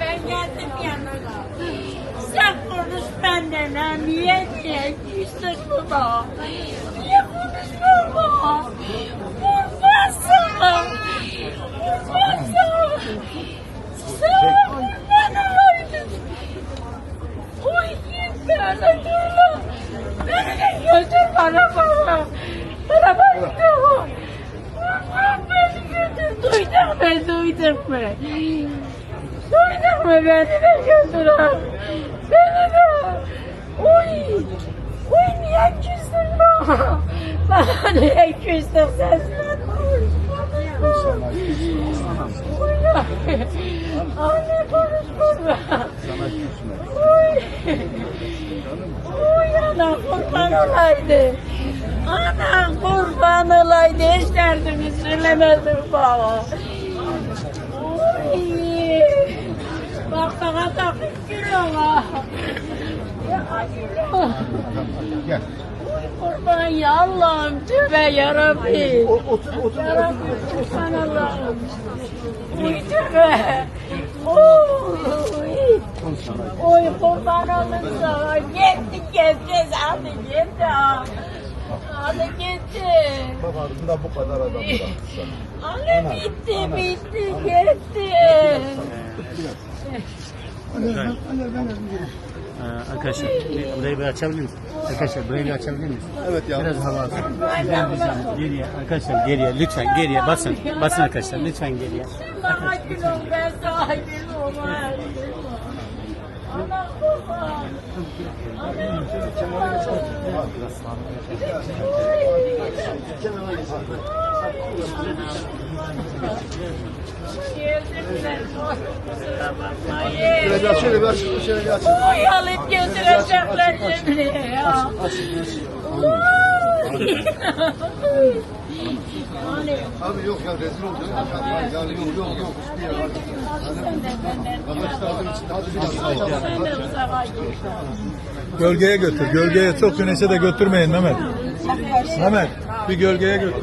ben geldim yanına. Sen konuş benden ha. Niye diye küstün buna? Niye konuşma? Kurban sana. Kurban sana. Sen kurban olaydın. Oy git böyle durma. Beni de Bana bana Kurban beni götür. Duydun mu? Duydun mu? Duydun mu beni de götür. Beni de. Oy. Oy niye küstün bana? Bana niye küstün sen? Anne konuşma. Oy. Oy ana kurban olaydı. Ana kurban olaydı. Hiç derdimi söylemezdim bana. Oy. Bak sana takıp gülüyorlar. Ya gülüyor. Gel. Kurban ya Allah'ım tövbe. O- Otur, otur. Yarabbi kurban Allah'ım. Oy tövbe. Oy. Oy kurban olun sana. Gitti gitti. Hadi gitti. Hadi gitti. Babanında bu kadar adam bıraktı sana. Anne bitti bitti gitti. Ee, arkadaşlar bir- burayı bir açabilir miyiz? Arkadaşlar burayı bir açabilir miyiz? Evet ya. Biraz hava alsın. Sizden bir zahmet. Geriye arkadaşlar geriye lütfen geriye basın. Basın arkadaşlar lütfen geriye. Sana gül ol ben sana gül ol. Ana kurban. Şöyle bir aç, şöyle aç, şöyle aç. Oy alıp götürecekler şimdi ya. Abi yok ya rezil olacağız. Yani yok yok yok. Gölgeye götür. Gölgeye çok güneşe de götürmeyin Mehmet. Mehmet bir gölgeye götür.